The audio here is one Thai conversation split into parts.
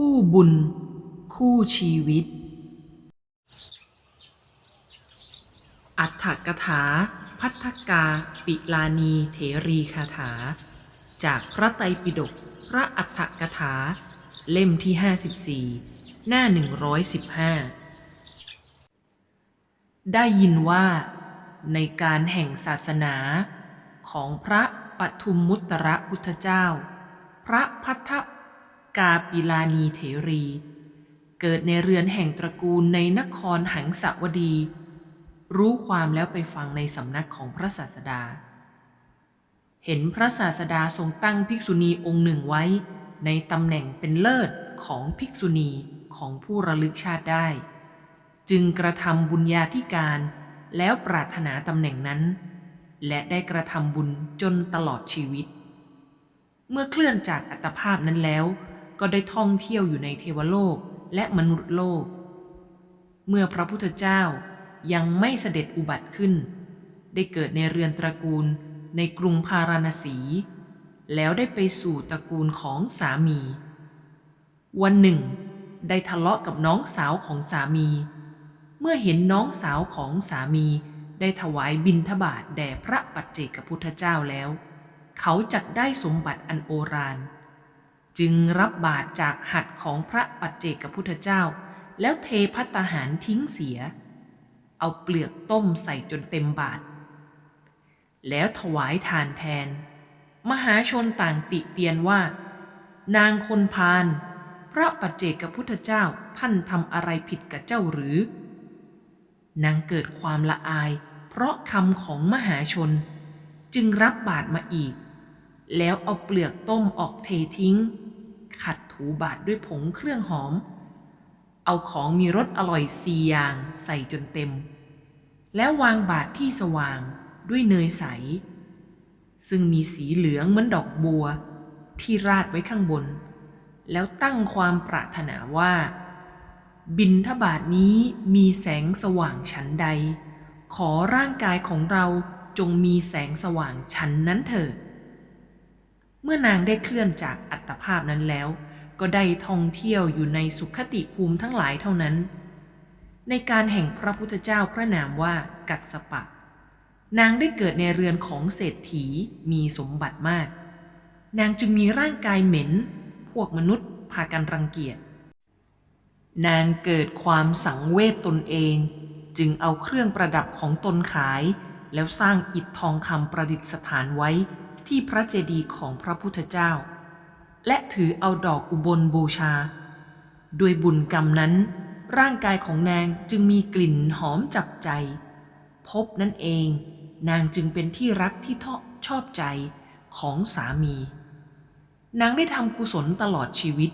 คู่บุญ คู่ชีวิต อัฏฐกถา พัทธกา ปิลานีเถรีคาถา จากพระไตรปิฎกพระอัฏฐกถา เล่มที่ 54 หน้า 115 ได้ยินว่า ในการแห่งศาสนาของพระปทุมมุตตระพุทธเจ้า พระพัทธ กาปิลานีเถรี เกิดในเรือนแห่งตระกูลในนครหังสาวดี รู้ความแล้วไปฟังในสำนักของพระศาสดา เห็นพระศาสดาทรงตั้งภิกษุณีองค์หนึ่งไว้ ในตำแหน่งเป็นเลิศของภิกษุณีของผู้ระลึกชาติได้ จึงกระทำบุญญาธิการแล้วปรารถนาตำแหน่งนั้น และได้กระทำบุญจนตลอดชีวิต เมื่อเคลื่อนจากอัตภาพนั้นแล้ว ก็ได้ท่องเที่ยวอยู่ในเทวโลกและมนุษย์โลก เมื่อพระพุทธเจ้ายังไม่เสด็จอุบัติขึ้น ได้เกิดในเรือนตระกูลในกรุงพาราณสี แล้วได้ไปสู่ตระกูลของสามี วันหนึ่ง ได้ทะเลาะกับน้องสาวของสามี เมื่อเห็นน้องสาวของสามีได้ถวายบิณฑบาตแด่พระปัจเจกพุทธเจ้าแล้ว เขาจักได้สมบัติอันโอฬาร จึงรับบาตรจากหัตถ์ของพระปัจเจกพุทธเจ้า แล้วเทพัตาหารทิ้งเสีย เอาเปลือกต้มใส่จนเต็มบาตรแล้วถวายทานแทน มหาชนต่างติเตียนว่า นางคนพาลพระปัจเจกพุทธเจ้าท่านทำอะไรผิดกับเจ้าหรือ นางเกิดความละอาย เพราะคำของมหาชน จึงรับบาตรมาอีก แล้วเอาเปลือกต้มออกเททิ้ง ขัดถูบาตรด้วยผงเครื่องหอม เอาของมีรสอร่อยสี่อย่างใส่จนเต็ม แล้ววางบาตรที่สว่างด้วยเนยใส ซึ่งมีสีเหลืองเหมือนดอกบัว ที่ราดไว้ข้างบน แล้วตั้งความปรารถนาว่า บินทบาทนี้มีแสงสว่างฉันใด ขอร่างกายของเราจงมีแสงสว่างฉันนั้นเถิด เมื่อนางได้เคลื่อนจากอัตภาพนั้นแล้ว ก็ได้ท่องเที่ยวอยู่ในสุขติภูมิทั้งหลายเท่านั้น ในการแห่งพระพุทธเจ้าพระนามว่ากัสสปะ นางได้เกิดในเรือนของเศรษฐีมีสมบัติมาก นางจึงมีร่างกายเหม็น พวกมนุษย์พากันรังเกียจ นางเกิดความสังเวชตนเอง จึงเอาเครื่องประดับของตนขาย แล้วสร้างอิฐทองคำประดิษฐานไว้ ที่พระเจดีย์ของพระพุทธเจ้า และถือเอาดอกอุบลบูชา ด้วยบุญกรรมนั้น ร่างกายของนางจึงมีกลิ่นหอมจับใจ พบนั่นเอง นางจึงเป็นที่รักที่ชอบใจของสามี นางได้ทำกุศลตลอดชีวิต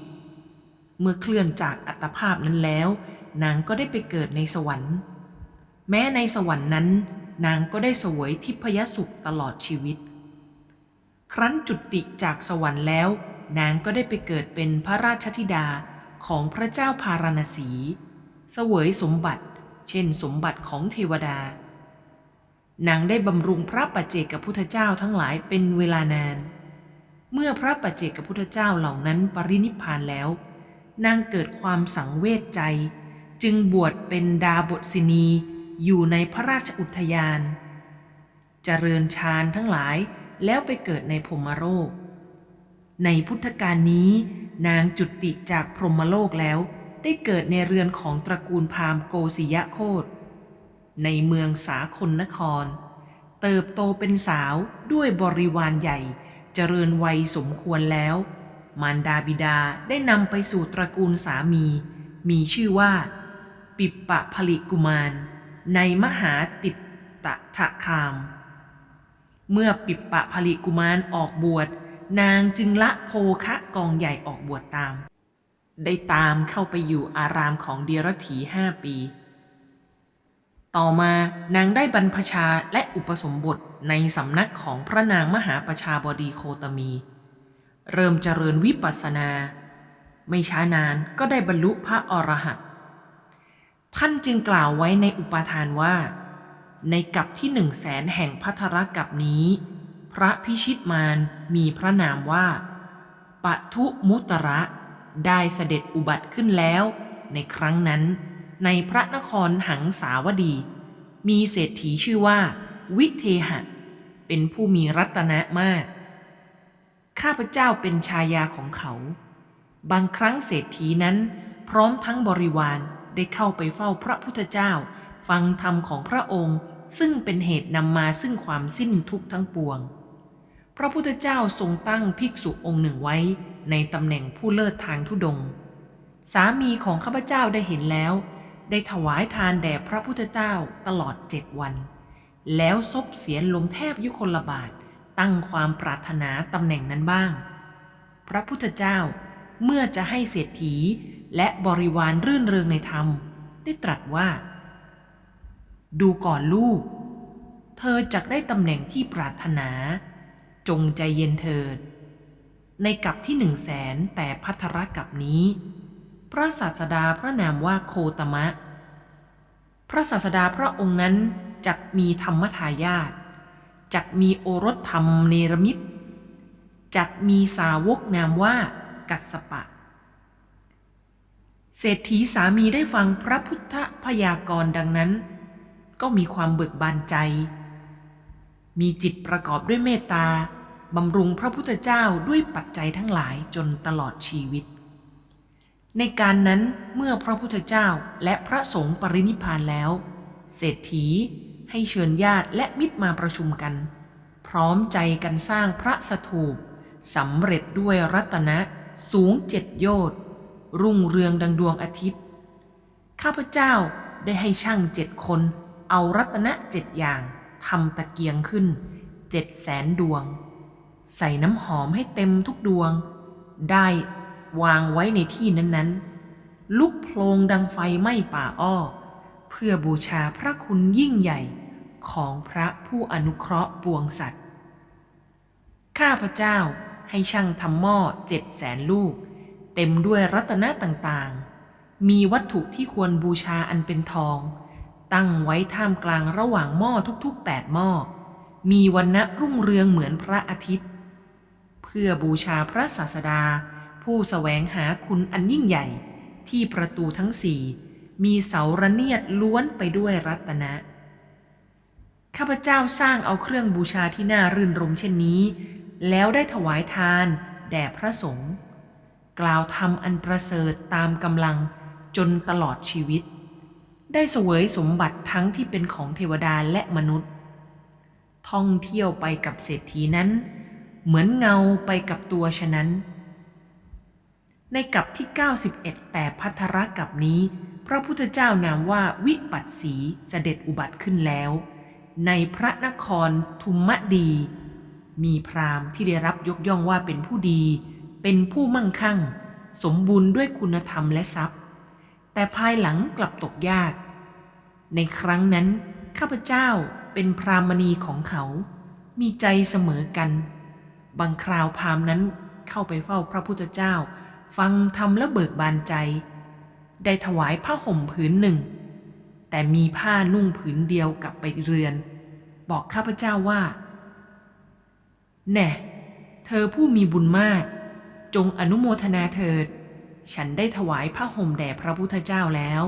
เมื่อเคลื่อนจากอัตภาพนั้นแล้ว นางก็ได้ไปเกิดในสวรรค์ แม้ในสวรรค์นั้น นางก็ได้สวยทิพยสุขตลอดชีวิต ครั้นจุติจากสวรรค์แล้ว นางก็ได้ไปเกิดเป็นพระราชธิดาของพระเจ้าพาราณสี เสวยสมบัติ เช่นสมบัติของเทวดา นางได้บำรุงพระปัจเจกพุทธเจ้าทั้งหลายเป็นเวลานาน เมื่อพระปัจเจกพุทธเจ้าเหล่านั้นปรินิพพานแล้ว นางเกิดความสังเวชใจ จึงบวชเป็นดาบทสินีอยู่ในพระราชอุทยาน เจริญฌานทั้งหลาย แล้วไปเกิดในพรหมโลก ในพุทธกาลนี้ นางจุติจากพรหมโลกแล้ว ได้เกิดในเรือนของตระกูลพามโกศิยะโคตในเมืองสาคนนคร เติบโตเป็นสาวด้วยบริวารใหญ่ เจริญวัยสมควรแล้ว มารดาบิดาได้นำไปสู่ตระกูลสามี มีชื่อว่า ปิปปะผลิกุมาร ในมหาติตตะทะคาม เมื่อปิปปะผลิกุมารออกบวช นางจึงละโพคะกองใหญ่ออกบวชตาม ได้ตามเข้าไปอยู่อารามของเดียรถีห้าปี ต่อมานางได้บรรพชาและอุปสมบทในสำนักของพระนางมหาประชาบดีโคตมี เริ่มเจริญวิปัสสนา ไม่ช้านานก็ได้บรรลุพระอรหันต์ท่านจึงกล่าวไว้ในอุปาทานว่า ในกับที่หนึ่งแสนแห่งพัทรกับนี้ พระพิชิตมารมีพระนามว่าปะทุมุตระ ได้เสด็จอุบัติขึ้นแล้ว ในครั้งนั้น ในพระนครหังสาวดี มีเศรษฐีชื่อว่า วิเทหะ เป็นผู้มีรัตนะมาก ข้าพเจ้าเป็นชายาของเขา บางครั้งเศรษฐีนั้น พร้อมทั้งบริวารได้เข้าไปเฝ้าพระพุทธเจ้า ฟังธรรมของพระองค์ ซึ่งเป็นเหตุนำมาซึ่งความสิ้นทุกข์ทั้งปวง พระพุทธเจ้าทรงตั้งภิกษุองค์หนึ่งไว้ในตำแหน่งผู้เลิศทางทุดง สามีของข้าพเจ้าได้เห็นแล้ว ได้ถวายทานแด่พระพุทธเจ้าตลอดเจ็ดวัน แล้วซบเสียนลงแทบยุคนละบาทตั้งความปรารถนาตำแหน่งนั้นบ้าง พระพุทธเจ้าเมื่อจะให้เศรษฐีและบริวารรื่นเริงในธรรม ได้ตรัสว่า ดูก่อนลูก เธอจักได้ตำแหน่งที่ปรารถนา จงใจเย็นเถิด ในกับที่หนึ่งแสนแต่พัทรกับนี้ พระศาสดาพระนามว่าโคตมะ พระศาสดาพระองค์นั้นจักมีธรรมทายาทจักมีโอรสธรรมเนรมิตจักมีสาวกนามว่ากัสสปะ เศรษฐีสามีได้ฟังพระพุทธพยากรณ์ดังนั้น ก็มีความเบิกบานใจ มีจิตประกอบด้วยเมตตาบำรุงพระพุทธเจ้าด้วยปัจจัยทั้งหลายจนตลอดชีวิต ในการนั้นเมื่อพระพุทธเจ้าและพระสงฆ์ปรินิพานแล้ว เศรษฐีให้เชิญญาติและมิตรมาประชุมกัน พร้อมใจกันสร้างพระสถูปสำเร็จด้วยรัตนะสูงเจ็ดโยชน์รุ่งเรืองดังดวงอาทิตย์ ข้าพเจ้าได้ให้ช่างเจ็ดคน เอารัตนะเจ็ดอย่างทำตะเกียงขึ้นเจ็ดแสนดวง ใส่น้ำหอมให้เต็มทุกดวง ได้วางไว้ในที่นั้นๆ ลุกโพลงดังไฟไหม้ป่าอ้อ เพื่อบูชาพระคุณยิ่งใหญ่ของพระผู้อนุเคราะห์ปวงสัตว์ ข้าพเจ้าให้ช่างทำหม้อเจ็ดแสนลูก เต็มด้วยรัตนะต่างๆ มีวัตถุที่ควรบูชาอันเป็นทอง ตั้งไว้ท่ามกลางระหว่างหม้อทุกๆแปดหม้อ มีวันณะรุ่งเรืองเหมือนพระอาทิตย์ เพื่อบูชาพระศาสดา ผู้สแสวงหาคุณอันยิ่งใหญ่ ที่ประตูทั้งสี่มีเสาระเนียดล้วนไปด้วยรัตนะ ข้าพเจ้าสร้างเอาเครื่องบูชาที่น่ารื่นรมเช่นนี้ แล้วได้ถวายทาน แด่พระสงฆ์กล่าวทำอันประเสริฐตามกำลังจนตลอดชีวิต ได้เสวยสมบัติทั้งที่เป็นของเทวดาและมนุษย์ ท่องเที่ยวไปกับเศรษฐีนั้น เหมือนเงาไปกับตัวฉะนั้น ในกับที่ 91 แต่พัทรกับนี้ พระพุทธเจ้านามว่าวิปัสสีเสด็จอุบัติขึ้นแล้ว ในพระนครทุมมะดี มีพราหมณ์ที่ได้รับยกย่องว่าเป็นผู้ดี เป็นผู้มั่งคั่ง สมบูรณ์ด้วยคุณธรรมและทรัพย์ แต่ภายหลังกลับตกยาก ในครั้งนั้น ข้าพเจ้าเป็นพรามณีของเขา มีใจเสมอกัน บางคราวพรามนั้นเข้าไปเฝ้าพระพุทธเจ้า ฟังธรรมและเบิกบานใจ ได้ถวายผ้าห่มผืนหนึ่ง แต่มีผ้านุ่งผืนเดียวกลับไปเรือน บอกข้าพเจ้าว่า แน่ เธอผู้มีบุญมาก จงอนุโมทนาเถิด ฉันได้ถวายผ้าห่มแด่พระพุทธเจ้าแล้ว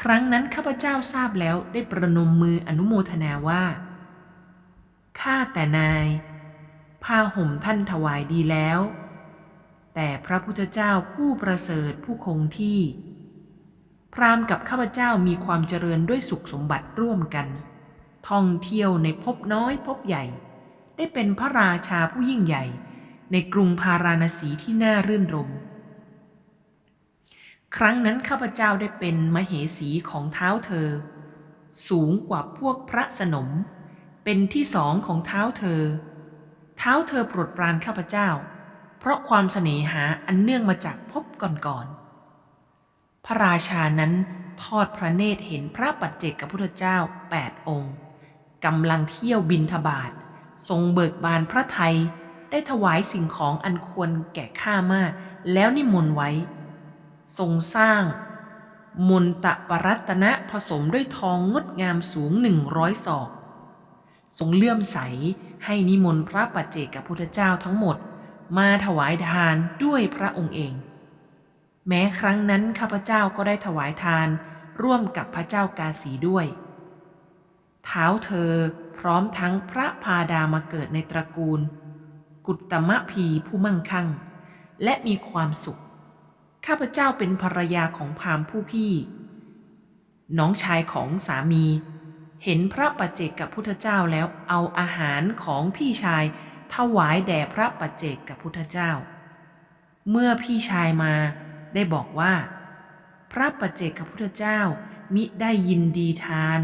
ครั้งนั้นข้าพเจ้าทราบแล้วได้ประนมมืออนุโมทนาว่า ข้าแต่นาย ผ้าห่มท่านถวายดีแล้ว แต่พระพุทธเจ้าผู้ประเสริฐผู้คงที่ พรามกับข้าพเจ้ามีความเจริญด้วยสุขสมบัติร่วมกัน ท่องเที่ยวในภพน้อยภพใหญ่ ได้เป็นพระราชาผู้ยิ่งใหญ่ ในกรุงพาราณสีที่น่ารื่นรม ครั้งนั้นข้าพเจ้าได้เป็นมเหสีของเท้าเธอ สูงกว่าพวกพระสนม เป็นที่สองของเท้าเธอ เท้าเธอโปรดปรานข้าพเจ้า เพราะความเสน่หาอันเนื่องมาจากพบก่อนๆพระราชานั้นทอดพระเนตรเห็นพระปัจเจกพุทธเจ้าแปดองค์กำลังเที่ยวบินทบาททรงเบิกบานพระไทยได้ถวายสิ่งของอันควรแก่ข้ามาก แล้วนิมนต์ไว้ ทรงสร้าง มนตะปรัตนะผสมด้วยทองงดงามสูงหนึ่งร้อยศอก ทรงเลื่อมใสให้นิมนต์พระปัจเจกพุทธเจ้าทั้งหมด มาถวายทานด้วยพระองค์เอง แม้ครั้งนั้นข้าพเจ้าก็ได้ถวายทานร่วมกับพระเจ้ากาสีด้วย เท้าเธอพร้อมทั้งพระพาดามาเกิดในตระกูล กุตตมะพีผู้มั่งคั่ง และมีความสุข ข้าพเจ้าเป็นภรรยาของพามผู้พี่ น้องชายของสามี เห็นพระปัจเจกกับพุทธเจ้าแล้วเอาอาหารของพี่ชายถวายแด่พระปัจเจกกับพุทธเจ้า เมื่อพี่ชายมาได้บอกว่า พระปัจเจกกับพุทธเจ้ามิได้ยินดีทาน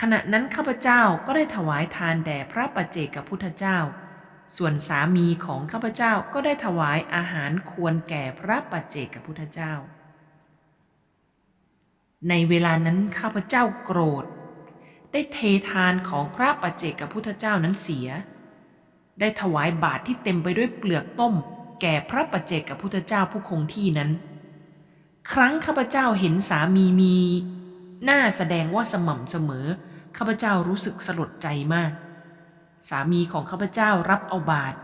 ขณะนั้นข้าพเจ้าก็ได้ถวายทานแด่พระปัจเจกกับพุทธเจ้า ส่วนสามีของข้าพเจ้าก็ได้ถวายอาหารควรแก่พระปัจเจกับพุทธเจ้า ในเวลานั้นข้าพเจ้าโกรธ ได้เททานของพระปัจเจกับพุทธเจ้านั้นเสีย ได้ถวายบาตรที่เต็มไปด้วยเปลือกต้ม แก่พระปัจเจกกับพุทธเจ้าผู้คงที่นั้น ครั้งข้าพเจ้าเห็นสามีมี หน้าแสดงว่าสม่ำเสมอ ข้าพเจ้ารู้สึกสลดใจมาก สามีของข้าพเจ้ารับเอาบาตร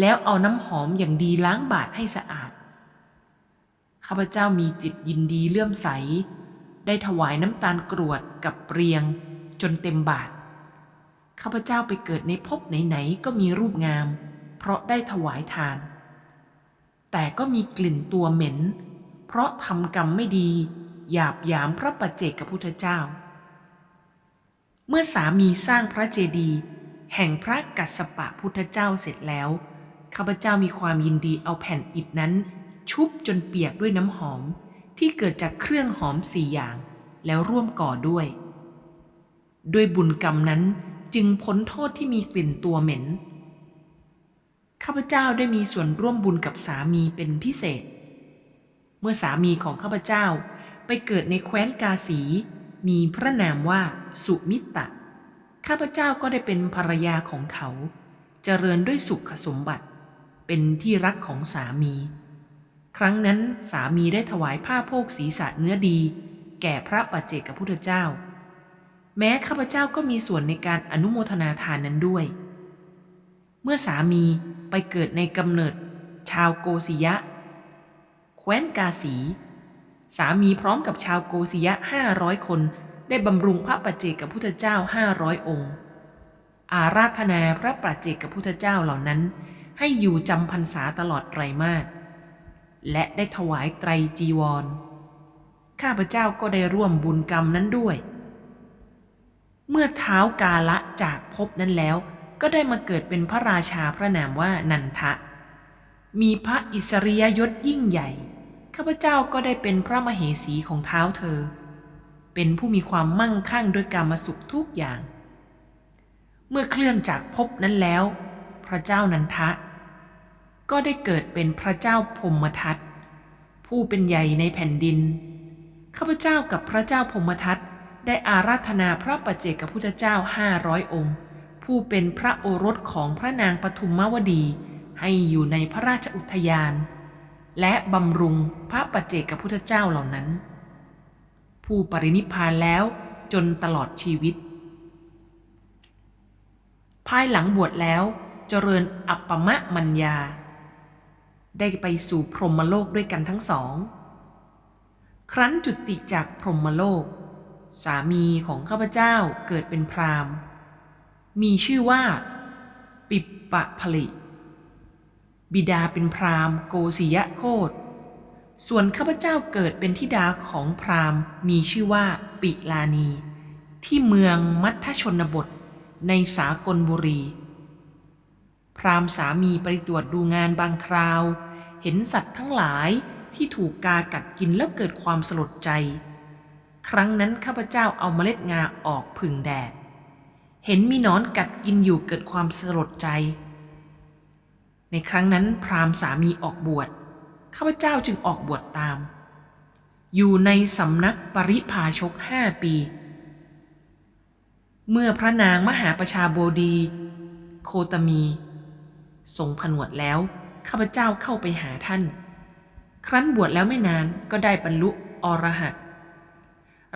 แล้วเอาน้ำหอมอย่างดีล้างบาตรให้สะอาด ข้าพเจ้ามีจิตยินดีเลื่อมใส ได้ถวายน้ำตาลกรวดกับเปรียง จนเต็มบาทข้าพเจ้าไปเกิดในภพไหนๆก็มีรูปงาม เพราะได้ถวายทาน แต่ก็มีกลิ่นตัวเหม็น เพราะทำกรรมไม่ดี หยาบยามพระปัจเจกพุทธเจ้า เมื่อสามีสร้างพระเจดีย์ แห่งพระกัสสปะพุทธเจ้าเสร็จแล้ว ข้าพเจ้ามีความยินดีเอาแผ่นอิฐนั้น ชุบจนเปียกด้วยน้ำหอม ที่เกิดจากเครื่องหอมสี่อย่าง แล้วร่วมก่อด้วย ด้วยบุญกรรมนั้นจึงพ้นโทษที่มีกลิ่นตัวเหม็น ข้าพเจ้าได้มีส่วนร่วมบุญกับสามีเป็นพิเศษ เมื่อสามีของข้าพเจ้าไปเกิดในแคว้นกาสี มีพระนามว่าสุมิตตะ ข้าพเจ้าก็ได้เป็นภรรยาของเขา เจริญด้วยสุขสมบัติ เป็นที่รักของสามี ครั้งนั้นสามีได้ถวายผ้าโพกศีรษะเนื้อดี แก่พระปัจเจกพุทธเจ้า แม้ข้าพเจ้าก็มีส่วนในการอนุโมทนาทานนั้นด้วย เมื่อสามีไปเกิดในกำเนิด ชาวโกศิยะ แคว้นกาสี สามีพร้อมกับชาวโกศิยะห้าร้อยคน ได้บำรุงพระปัจเจกพุทธเจ้าห้าร้อยองค์ อาราธนาพระปัจเจกพุทธเจ้าเหล่านั้น ให้อยู่จำพรรษาตลอดไตรมาสและได้ถวายไตรจีวร ข้าพเจ้าก็ได้ร่วมบุญกรรมนั้นด้วย เมื่อเท้ากาละจากภพนั้นแล้ว ก็ได้มาเกิดเป็นพระราชาพระนามว่านันทะ มีพระอิสริยยศยิ่งใหญ่ ข้าพเจ้าก็ได้เป็นพระมเหสีของเท้าเธอ เป็นผู้มีความมั่งคั่งด้วยกรรมสุขทุกอย่าง เมื่อเคลื่อนจากภพนั้นแล้ว พระเจ้านันทะ ก็ได้เกิดเป็นพระเจ้าพมทัตผู้เป็นใหญ่ในแผ่นดิน ข้าพเจ้ากับพระเจ้าพมทัตได้อาราธนาพระปัจเจกพุทธเจ้าห้าร้อยองค์ ผู้เป็นพระโอรสของพระนางปทุมมวดีให้อยู่ในพระราชอุทยาน และบำรุงพระปัจเจกพุทธเจ้าเหล่านั้น ผู้ปรินิพพานแล้วจนตลอดชีวิต ภายหลังบวชแล้วเจริญอัปปมะมัญญา ได้ไปสู่พรหมโลกด้วยกันทั้งสอง ครั้นจุติจากพรหมโลก สามีของข้าพเจ้าเกิดเป็นพรามมีชื่อว่า ปิปปะผลิบิดาเป็นพรามโกศิยะโคต ส่วนข้าพเจ้าเกิดเป็นธิดาของพราหมณ์ มีชื่อว่าปิลานี ที่เมืองมัทชนบท ในสากลบุรี พราหมณ์สามีไปตรวจดูงานบางคราว เห็นสัตว์ทั้งหลายที่ถูกกากัดกินแล้วเกิดความสลดใจ ครั้งนั้นข้าพเจ้าเอาเมล็ดงาออกผึ่งแดด เห็นมีนอนกัดกินอยู่เกิดความสลดใจ ในครั้งนั้นพราหมณ์สามีออกบวช ข้าพเจ้าจึงออกบวชตาม อยู่ในสำนักปริพาชกห้าปี เมื่อพระนางมหาประชาโบดี โคตมีทรงผนวดแล้ว ข้าพเจ้าเข้าไปหาท่าน ครั้นบวชแล้วไม่นานก็ได้บรรลุอรหัต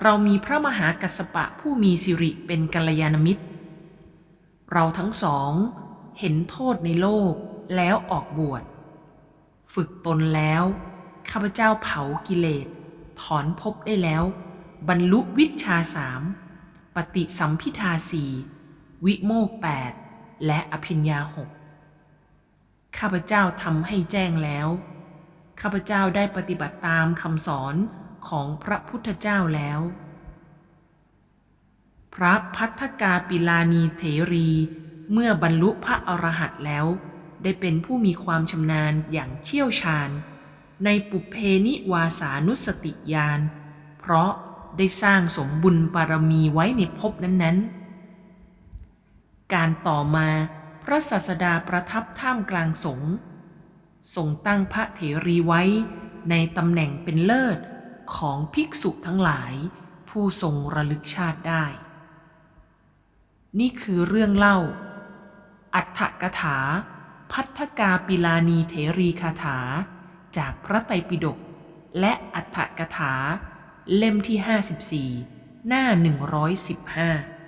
เรามีพระมหากัสปะผู้มีสิริเป็นกัลยาณมิตร เราทั้งสองเห็นโทษในโลกแล้วออกบวช ฝึกตนแล้ว ข้าพเจ้าเผากิเลส ถอนภพได้แล้ว บรรลุวิชาสามปฏิสัมพิทาสี่วิโมกแปดและอภิญญาหกข้าพเจ้าทำให้แจ้งแล้ว ข้าพเจ้าได้ปฏิบัติตามคำสอนของพระพุทธเจ้าแล้ว พระพัทธกาปิลานีเถรี เมื่อบรรลุพระอรหันต์แล้ว ได้เป็นผู้มีความชำนาญอย่างเชี่ยวชาญ ในปุเพนิวาสานุสติญาณ เพราะได้สร้างสมบุญบารมีไว้ในภพนั้นๆ การต่อมาพระศาสดาประทับท่ามกลางสงฆ์ทรงตั้งพระเถรีไว้ในตำแหน่งเป็นเลิศของภิกษุทั้งหลาย ผู้ทรงระลึกชาติได้ นี่คือเรื่องเล่า อัฏฐกถา พัทธกาปิลานีเถรีคาถา จากพระไตรปิฎกและอัฏฐกถา เล่มที่ 54 หน้า 115